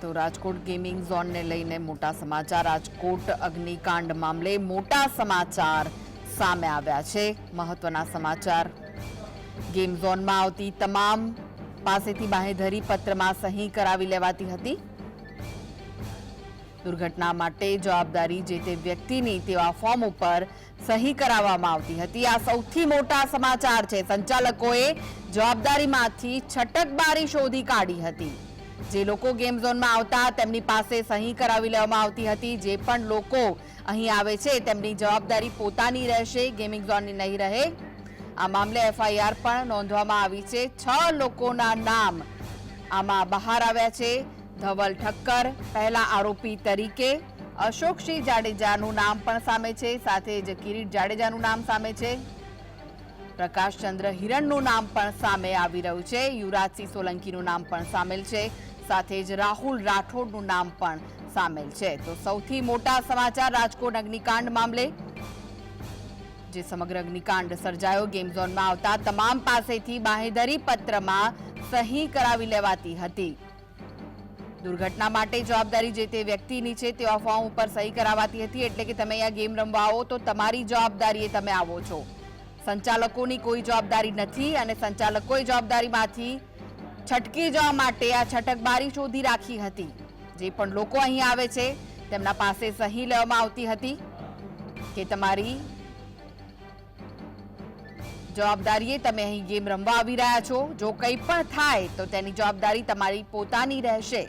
તો રાજકોટ ગેમિંગ ઝોનને લઈને મોટા સમાચાર. રાજકોટ અગ્નિકાંડ મામલે મોટા સમાચાર સામે આવ્યા છે. મહત્વના સમાચાર. ગેમ ઝોનમાં આવતી તમામ પાસેથી બાહેધરી પત્રમાં સહી કરાવી લેવાતી હતી. દુર્ઘટના માટે જવાબદારી જે તે વ્યક્તિની તેવા ફોર્મ ઉપર સહી કરાવવામાં આવતી હતી. આ સૌથી મોટા સમાચાર છે. સંચાલકોએ જવાબદારીમાંથી છટકબારી શોધી કાઢી હતી. જે લોકો ગેમ ઝોનમાં આવતા તેમની પાસે સહી કરાવી લેવામાં આવતી હતી. જે પણ લોકો અહીં આવે છે, તેમની જવાબદારી પોતાની રહેશે ગેમિંગ ઝોનની નહીં રહે. આ મામલે એફઆઈઆર પણ નોંધવામાં આવી છે. છ લોકોના નામ આમાં બહાર આવ્યા છે. ધવલ ઠક્કર, પહેલા આરોપી તરીકે, અશોકસિંહ જાડેજાનું નામ પણ સામે છે. સાથે જ કિરીટ જાડેજાનું નામ સામે છે. પ્રકાશચંદ્ર હિરણનું નામ પણ સામે આવી રહ્યું છે. યુવરાજસિંહ સોલંકીનું નામ પણ સામેલ છે. સાથે જ રાહુલ રાઠોડનું નામ પણ સામેલ છે. તો સૌથી મોટા સમાચાર રાજકોટ અગ્નિકાંડ મામલે. જે સમગ્ર અગ્નિકાંડ સર્જાયો, ગેમ ઝોનમાં આવતા તમામ પાસેથી બાહેધરી પત્રમાં સહી કરાવી લેવાતી હતી. દુર્ઘટના માટે જવાબદારી જે તે વ્યક્તિની છે, તેવા ફોર્મ ઉપર સહી કરાવાતી હતી. એટલે કે તમે અહીંયા ગેમ રમવા આવો તો તમારી જવાબદારીએ તમે આવો છો. સંચાલકોની કોઈ જવાબદારી નથી અને સંચાલકોએ જવાબદારીમાંથી છટકી જવા માટે આ છટકબારી શોધી રાખી હતી. જે પણ લોકો અહીં આવે છે, તેમના પાસે સહી લેવામાં આવતી હતી કે તમારી જવાબદારીએ તમે અહીં ગેમ રમવા આવી રહ્યા છો. જો કંઈ પણ થાય, તો તેની જવાબદારી તમારી પોતાની રહેશે.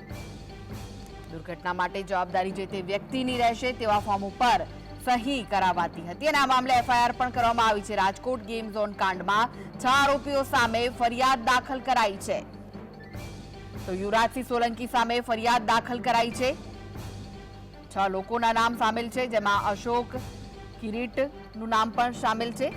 દુર્ઘટના માટે જવાબદારી જે તે વ્યક્તિની રહેશે તેવા ફોર્મ ઉપર સહી કરાવાતી હતી. અને આ મામલે એફઆઈઆર પણ કરવામાં આવી છે. રાજકોટ ગેમ ઝોન કાંડમાં છ આરોપીઓ સામે ફરિયાદ દાખલ કરાઈ છે. તો યુવરાજસિંહ સોલંકી સામે ફરિયાદ દાખલ કરાઈ છે. છ લોકોના નામ સામેલ છે, જેમાં અશોક કિરીટનું નામ પણ સામેલ છે.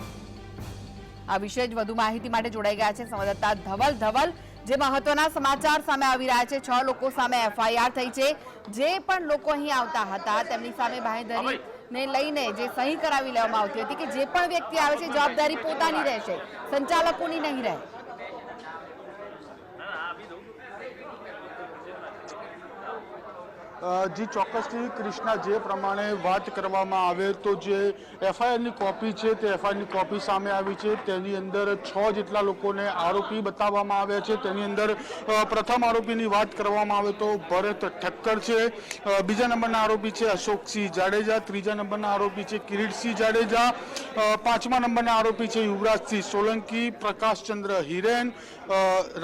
આ વિશે જ વધુ માહિતી માટે જોડાઈ ગયા છે સંવાદદાતા ધવલ ધવલ, જે મહત્વના સમાચાર સામે આવી રહ્યા છે. છ લોકો સામે એફઆઈઆર થઈ છે. જે પણ લોકો અહીં આવતા હતા, તેમની સામે બાહેધરી ને લઈને જે સહી કરાવી લેવામાં આવતી હતી કે જે પણ વ્યક્તિ આવે છે, જવાબદારી પોતાની રહેશે, સંચાલકોની નહીં રહે. જી, ચોક્કસથી ક્રિષ્ના જે પ્રમાણે વાત કરવામાં આવે તો જે એફઆઈઆરની કોપી છે, તે એફઆઈઆરની કોપી સામે આવી છે. તેની અંદર છ જેટલા લોકોને આરોપી બતાવવામાં આવ્યા છે. તેની અંદર પ્રથમ આરોપીની વાત કરવામાં આવે તો ભરત ઠક્કર છે. બીજા નંબરના આરોપી છે અશોકસિંહ જાડેજા. ત્રીજા નંબરના આરોપી છે કિરીટસિંહ જાડેજા. પાંચમા નંબરના આરોપી છે યુવરાજસિંહ સોલંકી પ્રકાશચંદ્ર હિરેન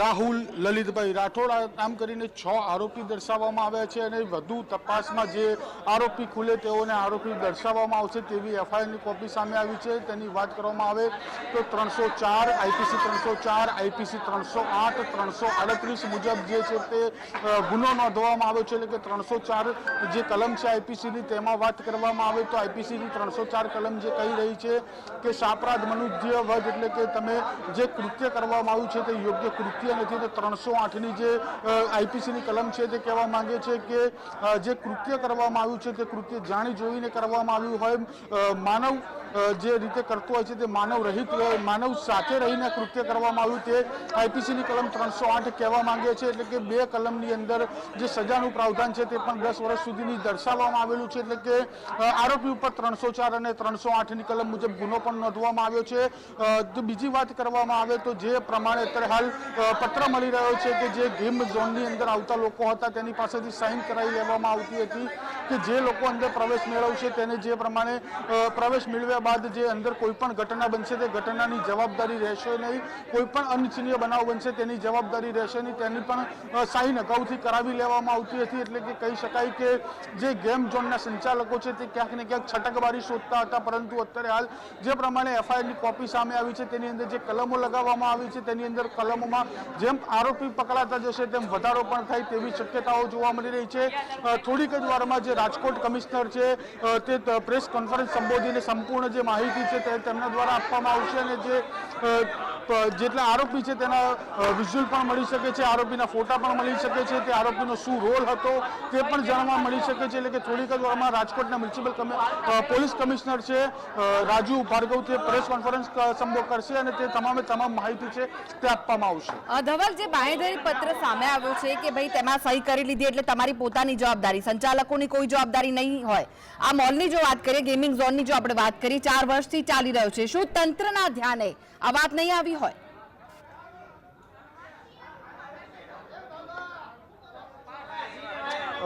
રાહુલ લલિતભાઈ રાઠોડ. આમ કરીને છ આરોપી દર્શાવવામાં આવ્યા છે અને વધુ તપાસમાં જે આરોપી ખુલે તેઓને આરોપી દર્શાવવામાં આવશે તેવી એફઆઈઆરની કોપી સામે આવી છે. તેની વાત કરવામાં આવે તો ત્રણસો ચાર આઈપીસી ત્રણસો ચાર, આઈપીસી ત્રણસો આઠ, ત્રણસો આડત્રીસ મુજબ જે છે તે ગુનો નોંધવામાં આવ્યો છે. એટલે કે ત્રણસો ચાર જે કલમ છે આઈપીસીની તેમાં વાત કરવામાં આવે તો આઈપીસીની ત્રણસો ચાર કલમ જે કહી રહી છે કે સાપરાધ મનુષ્ય વધ એટલે કે તમે જે કૃત્ય કરવામાં આવ્યું છે તે યોગ્ય કૃત્ય નથી. તો ત્રણસો આઠની જે આઈપીસીની કલમ છે તે કહેવા માંગે છે કે જે કૃત્ય કરવામાં આવ્યું છે તે કૃત્ય જાણી જોઈને કરવામાં આવ્યું હોય માનવ જે રીતે કરતું હોય છે તે માનવ રહિત માનવ સાથે રહીને કૃત્ય કરવામાં આવ્યું તે આઈપીસીની કલમ ત્રણસો આઠ કહેવા માંગે છે. એટલે કે બે કલમની અંદર જે સજાનું પ્રાવધાન છે તે પણ દસ વર્ષ સુધીની દર્શાવવામાં આવેલું છે. એટલે કે આરોપી ઉપર ત્રણસો ચાર અને ત્રણસો આઠની કલમ મુજબ ગુનો પણ નોંધવામાં આવ્યો છે. તો બીજી વાત કરવામાં આવે તો જે પ્રમાણે અત્યારે હાલ પત્ર મળી રહ્યો છે કે જે ગેમ ઝોનની અંદર આવતા લોકો હતા તેની પાસેથી સાઇન કરાવી લેવામાં આવતી હતી કે જે લોકો અંદર પ્રવેશ મેળવશે તેને જે પ્રમાણે પ્રવેશ મેળવ્યા બાદ જે અંદર કોઈ પણ ઘટના બનશે તે ઘટનાની જવાબદારી રહેશે નહીં. કોઈ પણ અનિચ્છનીય બનાવ બનશે તેની જવાબદારી રહેશે નહીં. તેની પણ સાઇન અગાઉથી કરાવી લેવામાં આવતી હતી એટલે કે કહી શકાય કે જે ગેમ ઝોનના સંચાલકો છે તે ક્યાંક ને ક્યાંક છટકબારી શોધતા હતા. પરંતુ અત્યારે હાલ જે પ્રમાણે એફઆઈઆરની કોપી સામે આવી છે, તેની અંદર જે કલમો લગાવવામાં આવી છે, તેની અંદર કલમોમાં જેમ આરોપી પકડાતા જશે, તેમ વધારો પણ થાય તેવી શક્યતાઓ જોવા મળી રહી છે. થોડીક જ વારમાં જે રાજકોટ કમિશનર છે તે પ્રેસ કોન્ફરન્સ સંબોધીને સંપૂર્ણ જે માહિતી છે તે તેમના દ્વારા આપવામાં આવશે અને જે જેટલા આરોપી છે તેના વિઝ્યુઅલ પણ મળી શકે છે, આરોપીના ફોટા પણ મળી શકે છે, તે આરોપીનો શું રોલ હતો તે પણ જાણવા મળી શકે છે, એટલે કે થોડીક જ વારમાં રાજકોટના મ્યુનિસિપલ પોલીસ કમિશનર છે રાજુ ભાર્ગવ, તે પ્રેસ કોન્ફરન્સ સંબોધ કરશે અને તે તમામે તમામ માહિતી છે તે આપવામાં આવશે. ધવલ, જે બાંહેધરી પત્ર સામે આવ્યો છે કે ભાઈ તેમાં સહી કરી લીધી એટલે તમારી પોતાની જવાબદારી, સંચાલકોની કોઈ જવાબદારી નહીં હોય. આ મોલની જો વાત કરીએ ગેમિંગ ઝોનની જો આપણે વાત કરીએ, ચાર વર્ષથી ચાલી રહ્યો છે. શું તંત્રના ધ્યાને આ વાત નહીં આવી hoi.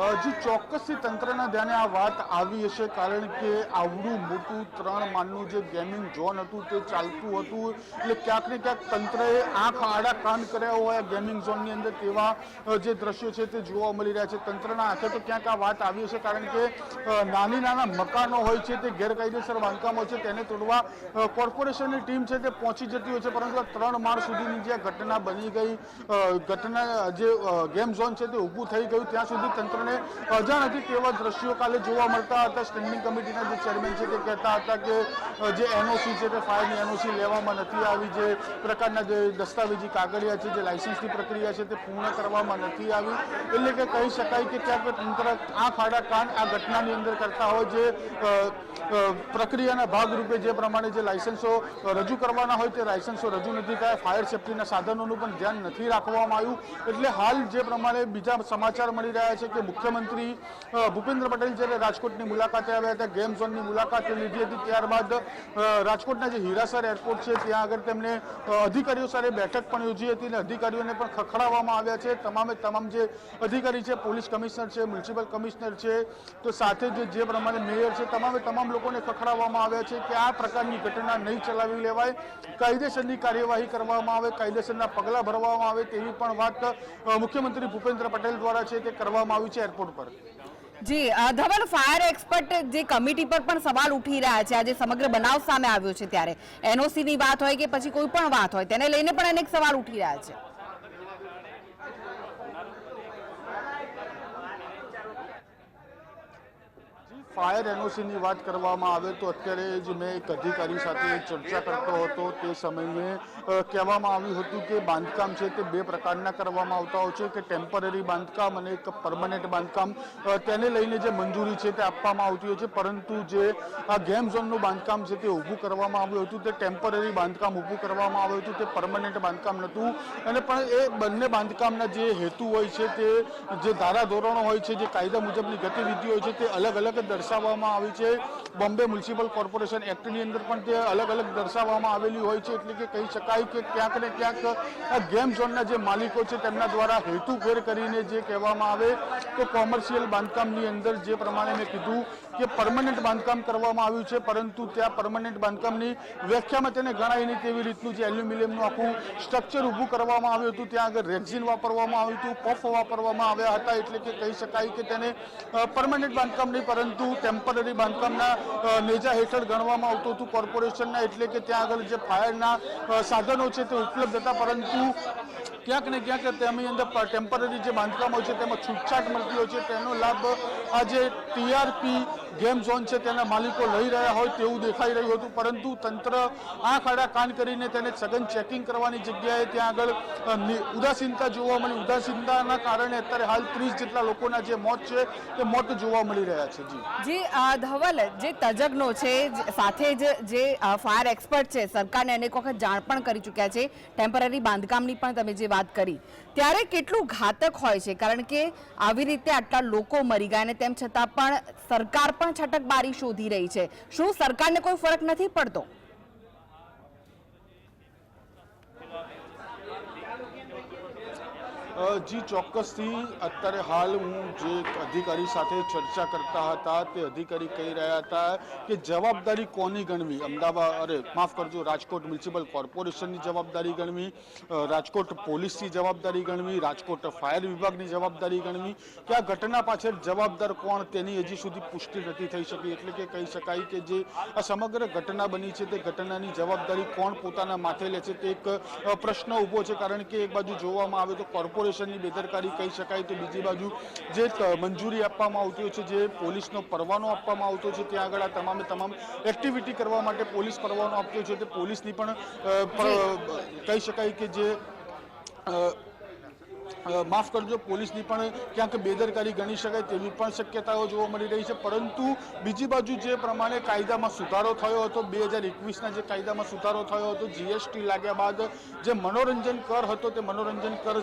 અ, જી ચોક્કસથી તંત્રના ધ્યાને આ વાત આવી હશે કારણ કે આવડું મોટું ત્રણ માળનું જે ગેમિંગ ઝોન હતું તે ચાલતું હતું. એટલે ક્યાંક ને ક્યાંક તંત્રએ આંખ આડા કાન કર્યા હોય ગેમિંગ ઝોનની અંદર તેવા જે દ્રશ્યો છે તે જોવા મળી રહ્યા છે. તંત્રના આંખે તો ક્યાંક આ વાત આવી હશે કારણ કે નાની નાના મકાનો હોય છે તે ગેરકાયદેસર બાંધકામો છે તેને તોડવા કોર્પોરેશનની ટીમ છે તે પહોંચી જતી હોય છે પરંતુ ત્રણ માળ સુધીની જે ઘટના બની ગઈ ઘટના જે ગેમ ઝોન છે તે ઊભું થઈ ગયું. ત્યાં સુધી તંત્રને અજાણ હતી તેવા દ્રશ્યો કાલે જોવા મળતા હતા. સ્ટેન્ડિંગ કમિટીના જે ચેરમેન છે તે કહેતા હતા કે જે એનઓસી છે તે ફાયરની એનઓસી લેવામાં નથી આવી. જે પ્રકારના જે દસ્તાવેજી કાગળિયા છે, જે લાઇસન્સની પ્રક્રિયા છે તે પૂર્ણ કરવામાં નથી આવી. એટલે કે કહી શકાય કે ક્યાંક તંત્ર આંખ આડા કાન આ ઘટનાની અંદર કરતા હોય જે પ્રક્રિયાના ભાગરૂપે જે પ્રમાણે જે લાઇસન્સો રજૂ કરવાના હોય તે લાઇસન્સો રજૂ નથી થયા. ફાયર સેફ્ટીના સાધનોનું પણ ધ્યાન નથી રાખવામાં આવ્યું. એટલે હાલ જે પ્રમાણે બીજા સમાચાર મળી રહ્યા છે કે મુખ્યમંત્રી ભૂપેન્દ્ર પટેલ જ્યારે રાજકોટની મુલાકાતે આવ્યા હતા, ગેમ ઝોનની મુલાકાત લીધી હતી, ત્યારબાદ રાજકોટના જે હીરાસર એરપોર્ટ છે, ત્યાં આગળ તેમણે અધિકારીઓ સાથે બેઠક પણ યોજી હતી અને અધિકારીઓને પણ ખખડાવવામાં આવ્યા છે. તમામે તમામ જે અધિકારી છે, પોલીસ કમિશનર છે, મ્યુનિસિપલ કમિશનર છે, તો સાથે જ જે પ્રમાણે મેયર છે, તમામે તમામ લોકોને ખખડાવવામાં આવ્યા છે કે આ પ્રકારની ઘટના નહીં ચલાવી લેવાય. કાયદેસરની કાર્યવાહી કરવામાં આવે, કાયદેસરના પગલાં ભરવામાં આવે તેવી પણ વાત મુખ્યમંત્રી ભૂપેન્દ્ર પટેલ દ્વારા છે તે કરવામાં આવી છે. એરપોર્ટ પર. જી ધવલ ફાયર એક્સપર્ટ જે કમિટી પર પણ સવાલ ઉઠી રહ્યા છે, આજે સમગ્ર બનાવ સામે આવ્યો છે ત્યારે. એનઓસી ની વાત હોય કે પછી કોઈ પણ વાત હોય, તેને લઈને પણ અનેક સવાલ ઉઠી રહ્યા છે. ફાયર એનઓસીની વાત કરવામાં આવે તો અત્યારે જ મેં એક અધિકારી સાથે ચર્ચા કરતો હતો તે સમયે કહેવામાં આવ્યું હતું કે બાંધકામ છે તે બે પ્રકારના કરવામાં આવતા હોય છે, કે ટેમ્પરરી બાંધકામ અને એક પરમનન્ટ બાંધકામ. તેને લઈને જે મંજૂરી છે તે આપવામાં આવતી હોય છે, પરંતુ જે આ ગેમ ઝોનનું બાંધકામ છે તે ઊભું કરવામાં આવ્યું હતું, તે ટેમ્પરરી બાંધકામ ઊભું કરવામાં આવ્યું હતું, તે પરમનન્ટ બાંધકામ નહોતું. અને પણ એ બંને બાંધકામના જે હેતુ હોય છે તે, જે ધારાધોરણો હોય છે, જે કાયદા મુજબની ગતિવિધિ હોય છે તે અલગ અલગ દર્શાવવામાં આવી છે. બોમ્બે મ્યુનિસિપલ કોર્પોરેશન એક્ટની અંદર પણ તે અલગ અલગ દર્શાવવામાં આવેલી હોય છે. એટલે કે કહી શકાય કે ક્યાંક ને ક્યાંક આ ગેમ ઝોનના જે માલિકો છે તેમના દ્વારા હેતુફેર કરીને જે કહેવામાં આવે તો કોમર્શિયલ બાંધકામની અંદર જે પ્રમાણે મેં કીધું કે પરમનન્ટ બાંધકામ કરવામાં આવ્યું છે. પરંતુ ત્યાં પરમનન્ટ બાંધકામની વ્યાખ્યામાં તેને ગણાય નહીં તેવી રીતનું જે એલ્યુમિનિયમનું આખું સ્ટ્રક્ચર ઊભું કરવામાં આવ્યું હતું. ત્યાં આગળ રેક્ઝિન વાપરવામાં આવ્યું હતું પફ વાપરવામાં આવ્યા હતા. એટલે કે કહી શકાય કે તેને પરમનન્ટ બાંધકામ નહીં, પરંતુ ટેમ્પરરી બાંધકામના નેજા હેઠળ ગણવામાં આવતું હતું કોર્પોરેશનના, એટલે કે ત્યાં આગળ જે ફાયરના સાધનો છે તે ઉપલબ્ધ હતા, પરંતુ ક્યાંક ને ક્યાંક તેની અંદર ટેમ્પરરી જે બાંધકામો છે, તેમાં છૂટછાટ મળતી હોય છે. તેનો લાભ આ જે ટીઆરપી ગેમ ઝોન છે, તેના માલિકો લઈ રહ્યા હોય તેવું દેખાઈ રહ્યું હતું. પરંતુ તંત્ર આંખ આડા કાન કરીને તેને સઘન ચેકિંગ કરવાની જગ્યાએ ત્યાં આગળ ઉદાસીનતા જોવા મળી. ઉદાસીનતાના કારણે અત્યારે હાલ ત્રીસ જેટલા લોકોના જે મોત છે, તે મોત જોવા મળી રહ્યા છે. જી. જી ધવલ જે તજજ્ઞો છે સાથે જ જે ફાયર એક્સપર્ટ છે, સરકારને અનેક વખત જાણ પણ કરી ચૂક્યા છે. ટેમ્પરરી બાંધકામની પણ તમે જે વાત કરી. ત્યારે કેટલું ઘાતક હોય છે? કારણ કે આવી રીતે આટલા લોકો મરી ગયા અને તેમ છતાં પણ સરકાર પણ છટકબારી શોધી રહી છે. શું સરકારને કોઈ ફરક નથી પડતો? જી, ચોક્કસથી અત્યારે હાલ હું જે અધિકારી સાથે ચર્ચા કરતા હતા, તે અધિકારી કહી રહ્યા હતા કે જવાબદારી કોની ગણવી? અમદાવાદ, અરે, માફ કરજો, રાજકોટ મ્યુનિસિપલ કોર્પોરેશનની જવાબદારી ગણવી રાજકોટ પોલીસની જવાબદારી ગણવી, રાજકોટ ફાયર વિભાગની જવાબદારી ગણવી. કે આ ઘટના પાછળ જવાબદાર કોણ તેની હજી સુધી પુષ્ટિ નથી થઈ શકી. એટલે કે કહી શકાય કે જે આ સમગ્ર ઘટના બની છે, તે ઘટનાની જવાબદારી કોણ પોતાના માથે લે છે, તે એક પ્રશ્ન ઊભો છે. કારણ કે એક બાજુ જોવામાં આવે તો કોર્પોરેશન એડમિનિસ્ટ્રેશનની બેદરકારી કહી શકાય તો બીજી બાજુ જે મંજૂરી આપવામાં આવતી હોય છે જે પોલીસનો પરવાનો આપવામાં આવતો છે ત્યાં આગળ આ તમામે તમામ એક્ટિવિટી કરવા માટે પોલીસ પરવાનો આપતો છે. તે પોલીસની પણ કહી શકાય કે જે માફ કરજો પોલીસની પણ ક્યાંક બેદરકારી ગણી શકાય તેવી પણ શક્યતાઓ જોવા મળી રહી છે. પરંતુ બીજી બાજુ જે પ્રમાણે કાયદામાં સુધારો થયો હતો બે હજાર એકવીસના જે કાયદામાં સુધારો થયો હતો જીએસટી લાગ્યા બાદ જે મનોરંજન કર હતો તે મનોરંજન કર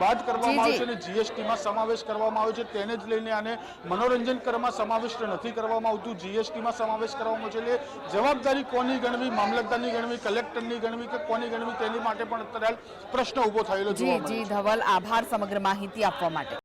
બાદ કરવામાં આવ્યો છે અને જીએસટીમાં સમાવેશ કરવામાં આવ્યો છે. તેને જ લઈને આને મનોરંજન કરમાં સમાવિષ્ટ નથી કરવામાં આવતું. જીએસટીમાં સમાવેશ કરવામાં છે એટલે જવાબદારી કોની ગણવી મામલતદારની ગણવી કલેક્ટરની ગણવી કે કોની ગણવી તેની માટે પણ અત્યારે પ્રશ્ન ઊભો થયેલો જી છે. ધવલ આભાર સમગ્ર માહિતી આપવા માટે.